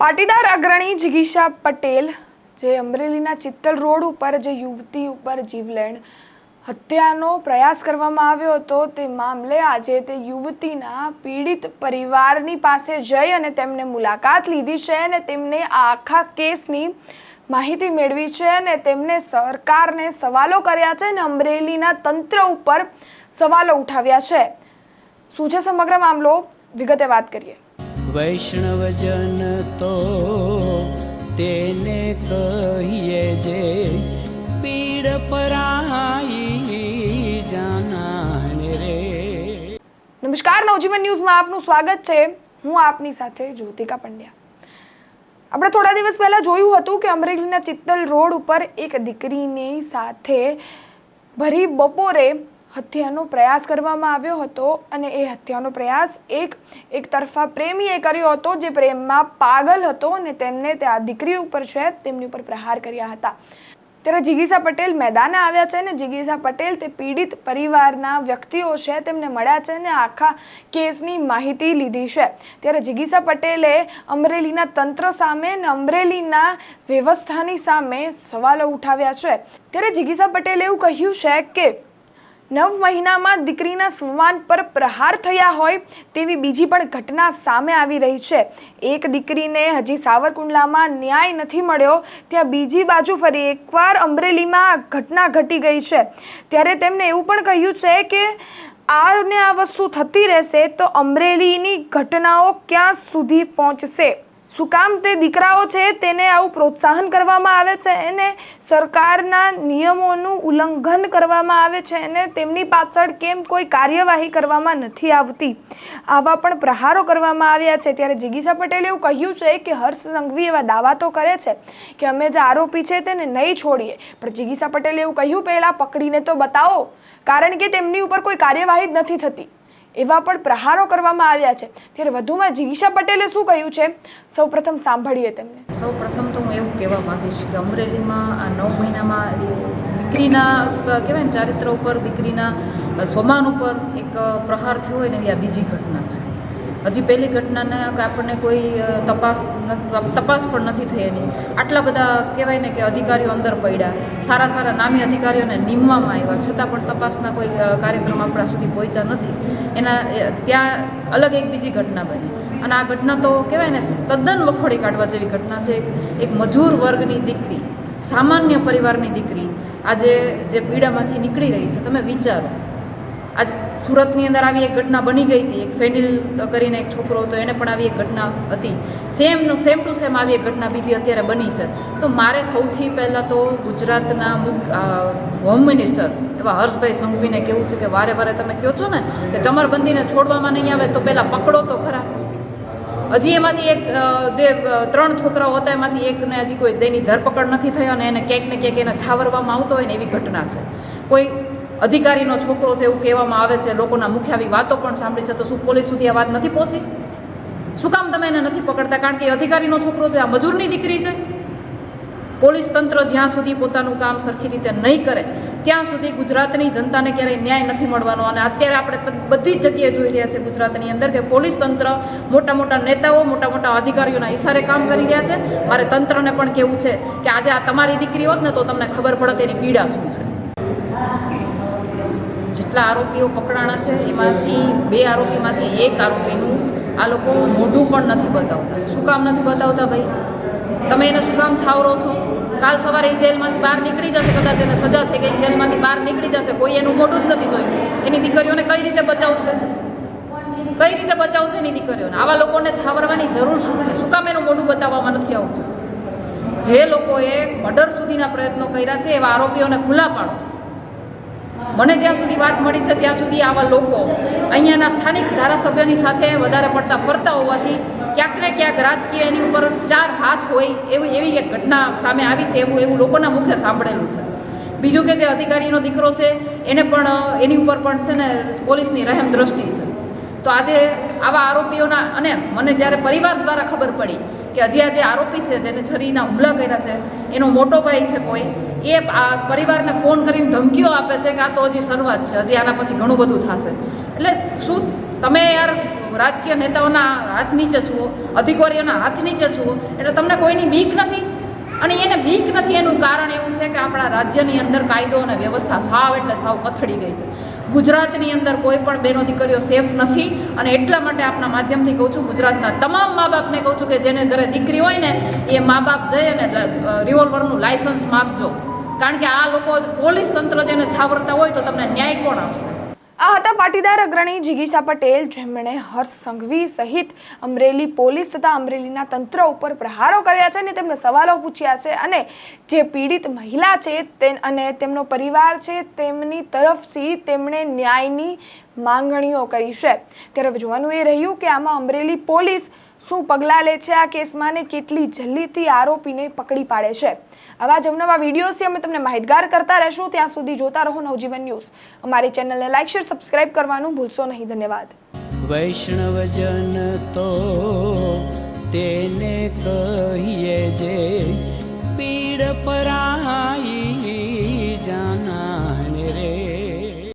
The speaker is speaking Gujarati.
પાટીદાર અગ્રણી જિગીશા પટેલ, જે અમરેલીના ચિત્તલ રોડ ઉપર જે યુવતી ઉપર જીવલેણ હત્યાનો પ્રયાસ કરવામાં આવ્યો હતો, તે મામલે આજે તે યુવતીના પીડિત પરિવારની પાસે જઈ અને તેમને મુલાકાત લીધી છે અને તેમને આખા કેસની માહિતી મેળવી છે અને તેમને સરકારને સવાલો કર્યા છે અને અમરેલીના તંત્ર ઉપર સવાલો ઉઠાવ્યા છે. શું છે સમગ્ર મામલો? વિગતે વાત કરીએ. વૈષ્ણવજન તો તેને કહીએ જે પીડ પરાઈ જાનાને રે. નમસ્કાર, નવજીવન ન્યૂઝમાં આપનું સ્વાગત છે. હું આપની સાથે જ્યોતિકા પંડ્યા. આપણે થોડા દિવસ પહેલાં જોયું હતું કે અમરેલીના ચિત્તલ રોડ ઉપર એક દીકરીની સાથે ભરી બપોરે હત્યાનો પ્રયાસ કરવામાં આવ્યો હતો અને એ હત્યાનો પ્રયાસ એક એક તરફા પ્રેમીએ કર્યો હતો જે પ્રેમમાં પાગલ હતો અને તેમને તે આ દીકરી ઉપર છે, તેમની ઉપર પ્રહાર કર્યા હતા. ત્યારે જિગીસા પટેલ મેદાને આવ્યા છે ને જિગીસા પટેલ તે પીડિત પરિવારના વ્યક્તિઓ છે, તેમને મળ્યા છે ને આખા કેસની માહિતી લીધી છે. ત્યારે જિગીસા પટેલે અમરેલીના તંત્ર સામે ને અમરેલીના વ્યવસ્થાની સામે સવાલો ઉઠાવ્યા છે. ત્યારે જિગીસા પટેલે એવું કહ્યું છે કે નવ મહિનામાં દીકરીના સ્વમાન પર પ્રહાર થયા હોય તેવી બીજી પણ ઘટના સામે આવી રહી છે. એક દીકરીને હજી સાવરકુંડલામાં ન્યાય નથી મળ્યો, ત્યાં બીજી બાજુ ફરી એકવાર અમરેલીમાં ઘટના ઘટી ગઈ છે. ત્યારે તેમણે એવું પણ કહ્યું છે કે આને આ વસ્તુ થતી રહેશે તો અમરેલીની ઘટનાઓ ક્યાં સુધી પહોંચશે? શું કામ તે દીકરાઓ છે તેને આવું પ્રોત્સાહન કરવામાં આવે છે અને સરકારના નિયમોનું ઉલ્લંઘન કરવામાં આવે છે અને તેમની પાછળ કેમ કોઈ કાર્યવાહી કરવામાં નથી આવતી? આવા પણ પ્રહારો કરવામાં આવ્યા છે. ત્યારે જિગીસા પટેલે એવું કહ્યું છે કે હર્ષ સંઘવી એવા દાવા તો કરે છે કે અમે જે આરોપી છે તેને નહીં છોડીએ. પણ જિગીસા પટેલે એવું કહ્યું, પહેલાં પકડીને તો બતાવો, કારણ કે તેમની ઉપર કોઈ કાર્યવાહી જ નથી થતી. એવા પણ પ્રહારો કરવામાં આવ્યા છે. ત્યારે વધુમાં જીગીશા પટેલે શું કહ્યું છે? સૌપ્રથમ સાંભળીએ તેમને. સૌ પ્રથમ તો હું એવું કહેવા માંગીશ કે અમરેલીમાં આ નવ મહિનામાં દીકરીના, કહેવાય ને ચારિત્ર ઉપર દીકરીના સ્વમાન ઉપર એક પ્રહાર થયો હોય ને એવી આ બીજી ઘટના છે. હજી પહેલી ઘટનાને આપણને કોઈ તપાસ તપાસ પણ નથી થઈ એની આટલા બધા કહેવાય ને કે અધિકારીઓ અંદર પડ્યા. સારા સારા નામી અધિકારીઓને નીમવામાં આવ્યા. છતાં પણ તપાસના કોઈ કાર્યક્રમ આપણા સુધી પહોંચ્યા નથી. એના ત્યાં અલગ એક બીજી ઘટના બની. અને આ ઘટના તો કહેવાય ને, તદ્દન વખોડી કાઢવા જેવી ઘટના છે. એક મજૂર વર્ગની દીકરી, સામાન્ય પરિવારની દીકરી, આજે જે પીડામાંથી નીકળી રહી છે. તમે વિચારો. આજ સુરતની અંદર આવી એક ઘટના બની ગઈ હતી. એક ફેનિલ કરીને એક છોકરો હતો, એને પણ આવી એક ઘટના હતી. સેમ સેમ ટુ સેમ આવી એક ઘટના બીજી અત્યારે બની છે. તો મારે સૌથી પહેલાં તો ગુજરાતના મુખ હોમ મિનિસ્ટર એવા હર્ષભાઈ સંઘવીને કહેવું છે કે વારે વારે તમે કહો છો ને, કે ચમરબંધીને છોડવામાં નહીં આવે તો પહેલાં પકડો તો ખરા. હજી એમાંથી એક જે ત્રણ છોકરાઓ હતા એમાંથી એકને હજી કોઈ તેની ધરપકડ નથી થઈ અને એને ક્યાંક ને ક્યાંક એને છાવરવામાં આવતો હોય ને એવી ઘટના છે. કોઈ અધિકારીનો છોકરો છે એવું કહેવામાં આવે છે. લોકોના મુખે આવી વાતો પણ સાંભળી છે. તો શું પોલીસ સુધી આ વાત નથી પહોંચી? શું કામ તમે એને નથી પકડતા? કારણ કે એ અધિકારીનો છોકરો છે, આ મજૂરની દીકરી છે. પોલીસ તંત્ર જ્યાં સુધી પોતાનું કામ સરખી રીતે નહીં કરે, ત્યાં સુધી ગુજરાતની જનતાને ક્યારેય ન્યાય નથી મળવાનો. અને અત્યારે આપણે બધી જ જગ્યાએ જોઈ રહ્યા છે ગુજરાતની અંદર કે પોલીસ તંત્ર મોટા મોટા નેતાઓ, મોટા મોટા અધિકારીઓના ઈશારે કામ કરી રહ્યા છે. મારે તંત્રને પણ કહેવું છે કે આજે આ તમારી દીકરી હોત ને તો તમને ખબર પડત એની પીડા શું છે. જેટલા આરોપીઓ પકડાણા છે, એમાંથી બે આરોપીમાંથી એક આરોપીનું આ લોકો મોઢું પણ નથી બતાવતા. શું કામ નથી બતાવતા ભાઈ? તમે એને શું કામ છાવરો છો? કાલ સવારે એ જેલમાંથી બહાર નીકળી જશે કદાચ એને સજા થઈ ગઈ, જેલમાંથી બહાર નીકળી જશે, કોઈ એનું મોઢું જ નથી જોયું. એની દીકરીઓને કઈ રીતે બચાવશે? કઈ રીતે બચાવશે એની દીકરીઓને? આવા લોકોને છાવરવાની જરૂર શું છે? શું કામ એનું મોઢું બતાવવામાં નથી આવતું? જે લોકોએ મર્ડર સુધીના પ્રયત્નો કર્યા છે, એવા આરોપીઓને ખુલ્લા પાડો. મને જ્યાં સુધી વાત મળી છે, ત્યાં સુધી આવા લોકો અહીંયાના સ્થાનિક ધારાસભ્યની સાથે વધારે પડતા ફરતા હોવાથી ક્યાંક ને ક્યાંક રાજકીય એની ઉપર ચાર હાથ હોય એવી એવી એક ઘટના સામે આવી છે એવું એવું લોકોના મુખે સાંભળેલું છે. બીજું કે જે અધિકારીનો દીકરો છે, એને પણ એની ઉપર પણ છે ને પોલીસની રહેમ દ્રષ્ટિ છે. તો આજે આવા આરોપીઓના અને મને જ્યારે પરિવાર દ્વારા ખબર પડી કે હજી આ જે આરોપી છે, જેને છરીના હુમલા કર્યા છે, એનો મોટો ભાઈ છે કોઈ, એ આ પરિવારને ફોન કરીને ધમકીઓ આપે છે કે આ તો હજી શરૂઆત છે, હજી આના પછી ઘણું બધું થશે. એટલે શું તમે યાર રાજકીય નેતાઓના હાથ નીચે છુઓ અધિકારીઓના હાથ નીચે છુઓ એટલે તમને કોઈની બીક નથી? અને એને બીક નથી, એનું કારણ એવું છે કે આપણા રાજ્યની અંદર કાયદો અને વ્યવસ્થા સાવ એટલે સાવ કથળી ગઈ છે. ગુજરાતની અંદર કોઈ પણ બેનો દીકરીઓ સેફ નથી અને એટલા માટે આપના માધ્યમથી કહું છું, ગુજરાતના તમામ મા બાપને કહું છું કે જેને ઘરે દીકરી હોય ને, એ મા બાપ જઈ અને રિવોલ્વરનું લાયસન્સ માગજો. કારણ કે આ લોકો પોલીસ તંત્ર જેને છાવરતા હોય તો તમને ન્યાય કોણ આપશે? આ હતા પાટીદાર અગ્રણી જિગીષા પટેલ, જેમણે હર્ષ સંઘવી સહિત અમરેલી પોલીસ તથા અમરેલીના તંત્ર ઉપર પ્રહારો કર્યા છે અને તેમને સવાલો પૂછ્યા છે. અને જે પીડિત મહિલા છે તે અને તેમનો પરિવાર છે તેમની તરફથી તેમણે ન્યાયની માંગણીઓ કરી છે. ત્યારે જોવાનું એ રહ્યું કે આમાં અમરેલી પોલીસ શું પગલાં લે છે આ કેસમાં ને કેટલી જલ્દીથી આરોપીને પકડી પાડે છે? આવા જ અવનવા વિડીયોથી અમે તમને માહિતગાર કરતા રહેશું. ત્યાં સુધી જોતા રહો નવજીવન ન્યૂઝ. અમારી ચેનલને લાઇક શેર, સબસ્ક્રાઇબ કરવાનું ભૂલશો નહીં. ધન્યવાદ. વૈષ્ણવજન તો તેને કહીએ જે પીડ પરાય